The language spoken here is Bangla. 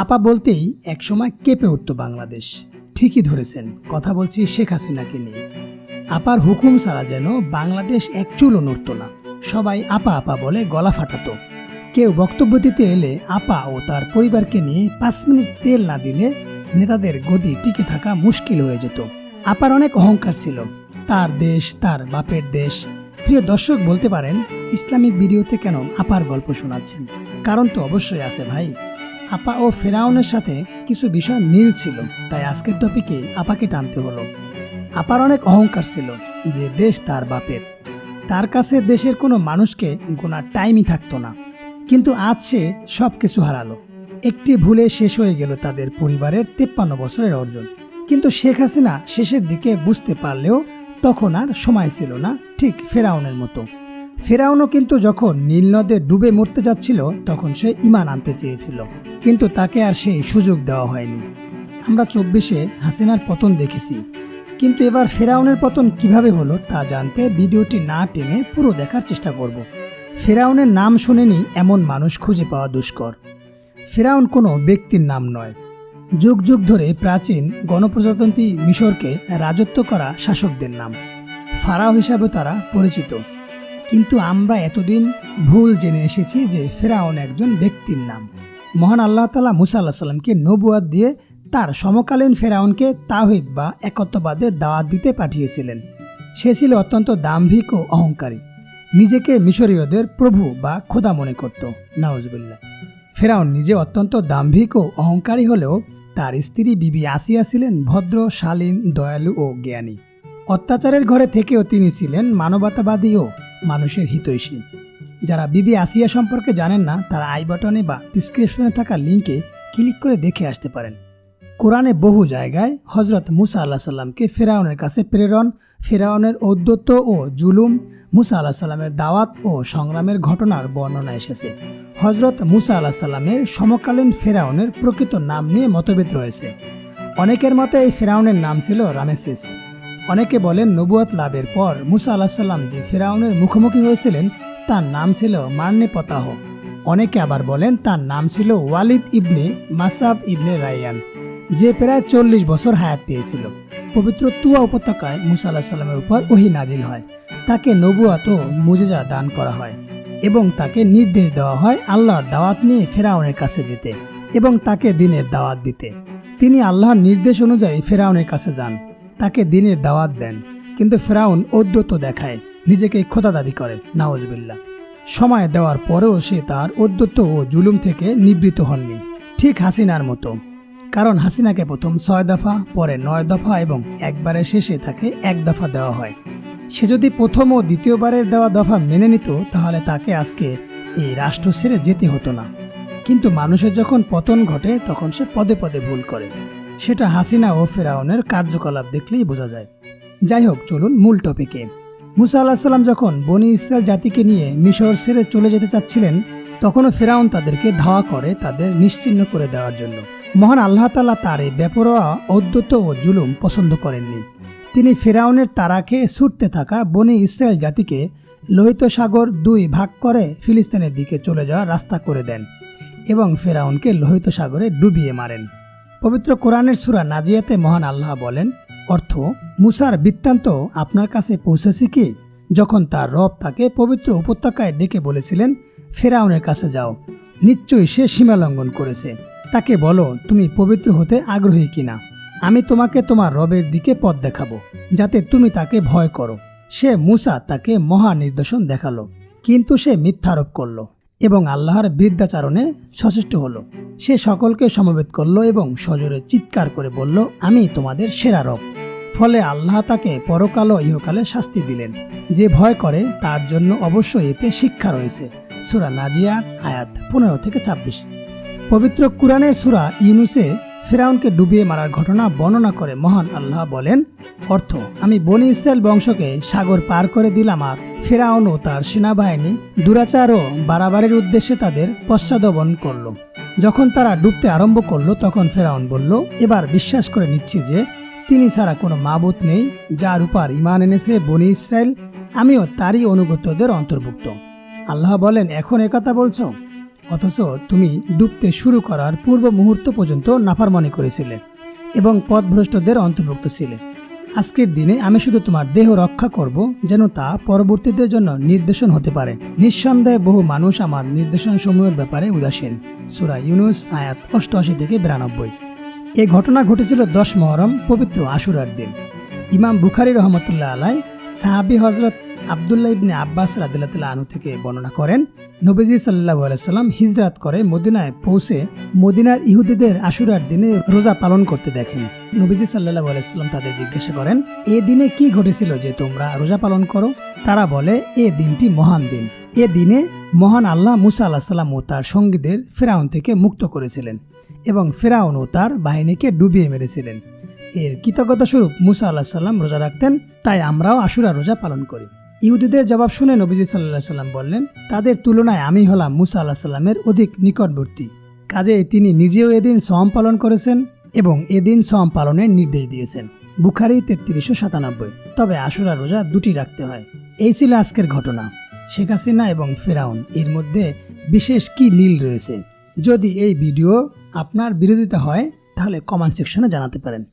আপা বলতেই একসময় কেঁপে উঠত বাংলাদেশ। ঠিকই ধরেছেন, কথা বলছি শেখ হাসিনাকে নিয়ে। আপার হুকুম ছাড়া যেন বাংলাদেশ এক চুলও নড়ত না। সবাই আপা আপা বলে গলা ফাটাতো। কেউ বক্তব্য দিতে এলে আপা ও তার পরিবারকে নিয়ে পাঁচ মিনিট তেল না দিলে নেতাদের গদি টিকে থাকা মুশকিল হয়ে যেত। আপার অনেক অহংকার ছিল। তার দেশ, তার বাপের দেশ। প্রিয় দর্শক, বলতে পারেন, ইসলামিক ভিডিওতে কেন আপার গল্প শোনাচ্ছেন? কারণ তো অবশ্যই আছে ভাই। আপা ও ফেরাউনের সাথে কিছু বিষয় মিল ছিল, তাই আজকের টপিকে আপাকে টানতে হলো। আপার অনেক অহংকার ছিল যে দেশ তার বাপের। তার কাছে দেশের কোনো মানুষকে গোনার টাইমই থাকতো না। কিন্তু আজ সে সব কিছু হারালো। একটি ভুলে শেষ হয়ে গেল তাদের পরিবারের তেপ্পান্ন বছরের অর্জন। কিন্তু শেখ হাসিনা শেষের দিকে বুঝতে পারলেও তখন আর সময় ছিল না ঠিক ফেরাউনের মতো। ফেরাউনও কিন্তু যখন নীল নদে ডুবে মরতে যাচ্ছিল, তখন সে ইমান আনতে চেয়েছিল। কিন্তু তাকে আর সেই সুযোগ দেওয়া হয়নি। আমরা চব্বিশে হাসিনার পতন দেখেছি। কিন্তু এবার ফেরাউনের পতন কীভাবে হলো, তা জানতে ভিডিওটি না টেনে পুরো দেখার চেষ্টা করব। ফেরাউনের নাম শুনেনি এমন মানুষ খুঁজে পাওয়া দুষ্কর। ফেরাউন কোনো ব্যক্তির নাম নয়। যুগ যুগ ধরে প্রাচীন গণপ্রজাতন্ত্রী মিশরকে রাজত্ব করা শাসকদের নাম। ফারাও হিসাবে তারা পরিচিত। কিন্তু আমরা এতদিন ভুল জেনে এসেছি যে ফেরাউন একজন ব্যক্তির নাম। মহান আল্লাহ তালা মুসা আল্লাহ সাল্লামকে নবুয়াদ দিয়ে তার সমকালীন ফেরাউনকে তাহিদ বা একত্ববাদের দাওয়াত দিতে পাঠিয়েছিলেন। সে ছিল অত্যন্ত দাম্ভিক ও অহংকারী। নিজেকে মিশরীয়দের প্রভু বা খোদা মনে করত। নওয়াজবুল্লাহ ফেরাউন নিজে অত্যন্ত দাম্ভিক ও অহংকারী হলেও তার স্ত্রী বিবি আসিয়া ছিলেন ভদ্র, শালীন, দয়ালু ও জ্ঞানী। অত্যাচারের ঘরে থেকেও তিনি ছিলেন মানবতাবাদী ও মানুষের হিতৈষী। যারা বিবি আসিয়া সম্পর্কে জানেন না, তারা আই বাটনে বা ডিসক্রিপশনে থাকা লিঙ্কে ক্লিক করে দেখে আসতে পারেন। কোরআনে বহু জায়গায় হজরত মুসা আল্লাহ সাল্লামকে ফেরাউনের কাছে প্রেরণ, ফেরাউনের ঔদ্যত্য ও জুলুম, মুসা আল্লাহ সাল্লামের দাওয়াত ও সংগ্রামের ঘটনার বর্ণনা এসেছে। হজরত মুসা আল্লাহ সাল্লামের সমকালীন ফেরাউনের প্রকৃত নাম নিয়ে মতভেদ রয়েছে। অনেকের মতে এই ফেরাউনের নাম ছিল রামেসিস। অনেকে বলেন নবুয়াত লাভের পর মুসা আল্লাহ সাল্লাম যে ফেরাউনের মুখোমুখি হয়েছিলেন, তার নাম ছিল মার্নে পতাহ। অনেকে আবার বলেন তার নাম ছিল ওয়ালিদ ইবনে মাসাব ইবনে রাইয়ান, যে প্রায় চল্লিশ বছর হায়াত পেয়েছিল। পবিত্র তুয়া উপত্যকায় মুসা আল্লাহ সাল্লামের উপর ওহি নাজিল হয়। তাকে নবুয়াত ও মুজেজা দান করা হয় এবং তাকে নির্দেশ দেওয়া হয় আল্লাহর দাওয়াত নিয়ে ফেরাউনের কাছে যেতে এবং তাকে দিনের দাওয়াত দিতে। তিনি আল্লাহর নির্দেশ অনুযায়ী ফেরাউনের কাছে যান। তাকে দিনের দাওয়াত দেন, কিন্তু ফেরাউন ঔদ্যত দেখায়, নিজেকে খোদা দাবি করে নাওজবিল্লা সময় দেওয়ার পরেও সে তার ঔদ্যত ও জুলুম থেকে নিবৃত হননি, ঠিক হাসিনার মতো। কারণ হাসিনাকে প্রথম ছয় দফা, পরে নয় দফা এবং একবারের শেষে তাকে এক দফা দেওয়া হয়। সে যদি প্রথম ও দ্বিতীয়বারের দেওয়া দফা মেনে নিত, তাহলে তাকে আজকে এই রাষ্ট্র ছেড়ে যেতে হতো না। কিন্তু মানুষের যখন পতন ঘটে, তখন সে পদে পদে ভুল করে। সেটা হাসিনা ও ফেরাউনের কার্যকলাপ দেখলেই বোঝা যায়। যাই হোক, চলুন মূল টপিকে। মুসা আল্লাহ সাল্লাম যখন বনি ইসরায়েল জাতিকে নিয়ে মিশর ছেড়ে চলে যেতে চাচ্ছিলেন, তখনও ফেরাউন তাদেরকে ধাওয়া করে তাদের নিশ্চিহ্ন করে দেওয়ার জন্য। মহান আল্লাহ তালা তার এই বেপরোয়া ঔদ্যত ও জুলুম পছন্দ করেননি। তিনি ফেরাউনের তারাকে ছুটতে থাকা বনি ইসরায়েল জাতিকে লোহিত সাগর দুই ভাগ করে ফিলিস্তিনের দিকে চলে যাওয়ার রাস্তা করে দেন এবং ফেরাউনকে লোহিত সাগরে ডুবিয়ে মারেন। পবিত্র কোরআনের সুরা নাজিয়াতে মহান আল্লাহ বলেন, অর্থ, মুসার বৃত্তান্ত আপনার কাছে পৌঁছেছে কি? যখন তার রব তাকে পবিত্র উপত্যকায় ডেকে বলেছিলেন, ফেরাউনের কাছে যাও, নিশ্চয়ই সে সীমা লঙ্ঘন করেছে। তাকে বলো, তুমি পবিত্র হতে আগ্রহী কিনা? আমি তোমাকে তোমার রবের দিকে পথ দেখাবো, যাতে তুমি তাকে ভয় করো। সে মুসা তাকে মহা নির্দেশন দেখাল, কিন্তু সে মিথ্যারোপ করল। এবং আল্লাহর বৃদ্ধাচারণে সচেষ্ট হলো। সে সকলকে সমবেত করল এবং সজোরে চিৎকার করে বলল, আমি তোমাদের সেরা রব। ফলে আল্লাহ তাকে পরকাল ইহকালে শাস্তি দিলেন। যে ভয় করে, তার জন্য অবশ্যই এতে শিক্ষা রয়েছে। সুরা নাজিয়া আয়াত পনেরো থেকে ছাব্বিশ। পবিত্র কুরআনের সুরা ইউনুসে ফেরাউনকে ডুবিয়ে মারার ঘটনা বর্ণনা করে মহান আল্লাহ বলেন, অর্থ, আমি বনি ইসরায়েল বংশকে সাগর পার করে দিলাম আর ফেরাউন ও তার সেনাবাহিনী দুরাচার ও বাড়াবাড়ির উদ্দেশ্যে তাদের পশ্চাদবন করল। যখন তারা ডুবতে আরম্ভ করল, তখন ফেরাউন বলল, এবার বিশ্বাস করে নিচ্ছি যে তিনি ছাড়া কোনো মাবুত নেই, যার উপর ইমান এনেছে বনি ইসরায়েল, আমিও তারই অনুগতদের অন্তর্ভুক্ত। আল্লাহ বলেন, এখন একথা বলছো? অথচ তুমি ডুবতে শুরু করার পূর্ব মুহূর্ত পর্যন্ত নাফারমানি করেছিলে এবং পথভ্রষ্টদের অন্তর্ভুক্ত ছিলে। আজকের দিনে আমি শুধু তোমার দেহ রক্ষা করব যেন তা পরবর্তীদের জন্য নির্দেশন হতে পারে। নিঃসন্দেহে বহু মানুষ আমার নির্দেশন সমূহের ব্যাপারে উদাসীন। সুরা ইউনুস, আয়াত অষ্টআশি থেকে বিরানব্বই। এই ঘটনা ঘটেছিল দশ মহরম পবিত্র আশুরার দিন। ইমাম বুখারি রহমতুল্লাহ আলাই সাহাবি হজরত আবদুল্লাহ ইবনে আব্বাস রাদিল্লাহ আনু থেকে বর্ণনা করেন, নবীজি সাল্লাহ আলাইসাল্লাম হিজরাত করে মদিনায় পৌঁছে মদিনার ইহুদিদের আশুরার দিনে রোজা পালন করতে দেখেন। নবীজি সাল্লাহ আলাইসাল্লাম তাদের জিজ্ঞাসা করেন, এ দিনে কি ঘটেছিল যে তোমরা রোজা পালন করো? তারা বলে, এ দিনটি মহান দিন। এ দিনে মহান আল্লাহ মুসা আল্লাহ সাল্লাম ও তার সঙ্গীদের ফেরাউন থেকে মুক্ত করেছিলেন এবং ফেরাউন ও তার বাহিনীকে ডুবিয়ে মেরেছিলেন। এর কৃতজ্ঞতা স্বরূপ মুসা আল্লাহ সাল্লাম রোজা রাখতেন, তাই আমরাও আশুরা রোজা পালন করি। ইহুদিদের জবাব শুনে নবীজি সাল্লাহ সাল্লাম বললেন, তাদের তুলনায় আমি হলাম মুসা আল্লাহ সাল্লামের অধিক নিকটবর্তী। কাজে তিনি নিজেও এদিন সম পালন করেছেন এবং এদিন সম পালনের নির্দেশ দিয়েছেন। বুখারি তেত্রিশশো সাতানব্বই। তবে আশুরা রোজা দুটি রাখতে হয়। এই ছিল আজকের ঘটনা। শেখ হাসিনা এবং ফেরাউন, এর মধ্যে বিশেষ কি মিল রয়েছে? যদি এই ভিডিও আপনার বিরোধিতা হয়, তাহলে কমেন্ট সেকশনে জানাতে পারেন।